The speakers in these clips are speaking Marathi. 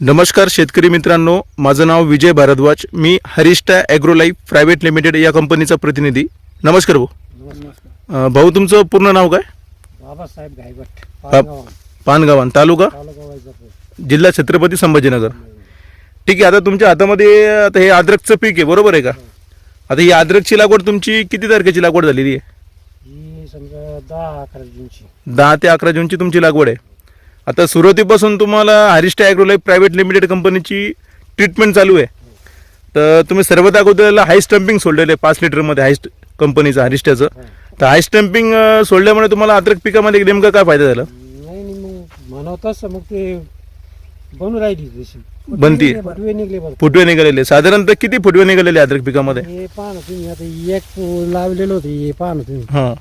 नमस्कार शेतकरी मित्रांनो माझं नाव विजय भारद्वाज. मी हरिष्ठा ॲग्रोलाईफ प्रायव्हेट लिमिटेड या कंपनीचा प्रतिनिधी. नमस्कार भाऊ. भाऊ तुमचं पूर्ण नाव काय? बाबासाहेब बाप- पानगावान तालुका? तालुका वैजापूर. जिल्हा छत्रपती संभाजीनगर. ठीक आहे आता तुमच्या हातामध्ये आता हे अद्रकचं पीक आहे बरोबर आहे का? आता ही अद्रकची लागवड तुमची किती तारखेची लागवड झालेली आहे? ही समजा दहा अकरा जूनची. दहा ते अकरा जूनची तुमची लागवड आहे. आता सुरुवातीपासून तुम्हाला हरिष्ठा ॲग्रोलाईफ प्रायव्हेट लिमिटेड कंपनीची ट्रीटमेंट चालू आहे. तर तुम्ही सर्वात अगोदर हाय स्टम्पिंग सोडलेलं आहे पाच लिटरमध्ये हाय कंपनीचं हरिष्ठाचं तर हाय स्टम्पिंग सोडल्यामुळे तुम्हाला अद्रक पिकामध्ये नेमका काय फायदा झाला? नाही नाही मग म्हणव तसं मग ते बनू राहिली तशी. बनती. फटवे निघले फुटवे निघालेले. साधारणतः किती फुटवे निघालेले अद्रक पिकामध्ये? हे पहा ना तुम्ही आता एक लावलेलं होतं पहा ना तुम्ही. हं.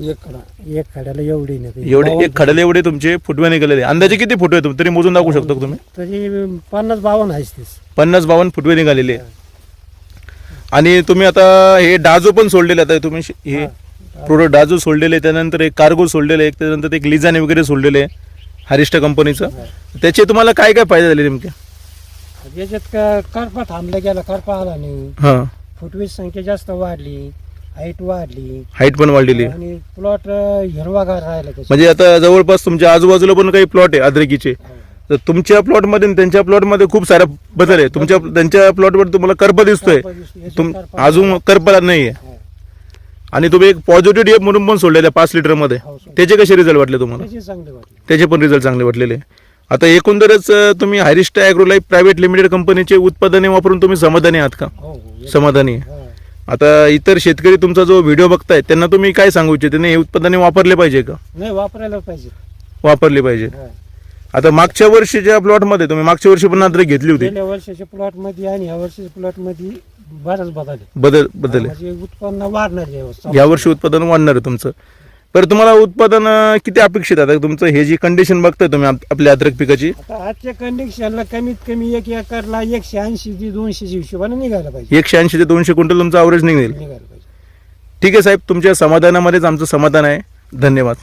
एक खडा एक खड्याला एवढी नाही. एवढे एक खडले एवढे तुमचे फुटवे निघालेले. अंदाजे किती फुटवे तुम तरी मोजून दाखवू शकतो का तुम्ही? तरी पन्नास बावन्न आहेच तेच पन्नास बावन्न फुटवे निघालेले. आणि तुम्ही आता हे डाजो पण सोडलेले आता तुम्ही श- हे प्रोडक्ट डाजो. सोडलेले त्यानंतर एक कार्गो सोडलेले एक त्यानंतर एक लिझाने वगैरे सोडलेले हरिष्ठा कंपनीचं. त्याचे तुम्हाला काय काय फायदे झाले नेमके? याच्यात का करपा थांबला गेला करपा आला नाही. हां. संख्या जास्त वाढली. हाईट वाढली हाईट पण वाढलेली आहे. आणि प्लॉट हिरवागार राहिला त्याच्यात. म्हणजे आता जवळपास तुमच्या आजूबाजूला पण काही प्लॉट आहे अद्रकीचे तर तुमच्या प्लॉटमध्ये आणि त्यांच्या प्लॉटमध्ये खूप सारा बदल आहे तुमच्या त्यांच्या प्लॉटवर तुम्हाला कर्प दिसतोय करपा. याच्यात तुम करपा- अजून कर्पला नाही आहे हा. आणि तुम्ही एक पॉझिटिव्ह डीएफ म्हणून पण सोडलेलं आहे पाच लिटरमध्ये हो, सोडलं. त्याचे कसे रिझल्ट वाटले तुम्हाला त्याचे चांगले वाटले त्याचे पण रिझल्ट चांगले वाटलेले आता एकंदरच अं, तुम्ही हरिष्ठा ॲग्रोलाईफ प्रायव्हेट लिमिटेड कंपनीचे उत्पादने वापरून तुम्ही समाधानी आहात का हो हो समाधानी आहे. हा. आता इतर शेतकरी तुमचा जो व्हिडिओ बघताय त्यांना तुम्ही काय सांगू इच्छिता? त्यांनी हे उत्पादने वापरले पाहिजे का? नाही वापरायला पाहिजे. वापरले पाहिजे. हा. आता मागच्या वर्षीच्या प्लॉटमध्ये तुम्ही मागच्या वर्षी पण अद्रक घेतली होती. गेल्या वर्षाच्या प्लॉटमध्ये आणि ह्या वर्षाच्या प्लॉटमध्ये बराच बदल आहे. बदल बदल आहे. म्हणजे उत्पन्न वाढणार आहे. या वर्षी उत्पादन वाढणार आहे तुमचं. बरं तुम्हाला उत्पादन अं, किती अपेक्षित आहे? आता तुमचं हे जी कंडिशन बघताय तुम्ही आप- आपल्या अद्रक पिकाची. आता आजच्या कंडिशनला कमीत कमी एक एकरला एकशे ऐंशी ते दोनशे हिशोबाने निघायला पाहिजे. एकशे ऐंशी ते दोनशे क्विंटल तुमचं अवरेज निघेल. निघायला पाहिजे. ठीक आहे साहेब तुमच्या समाधानामध्येच आमचं समाधान आहे. धन्यवाद.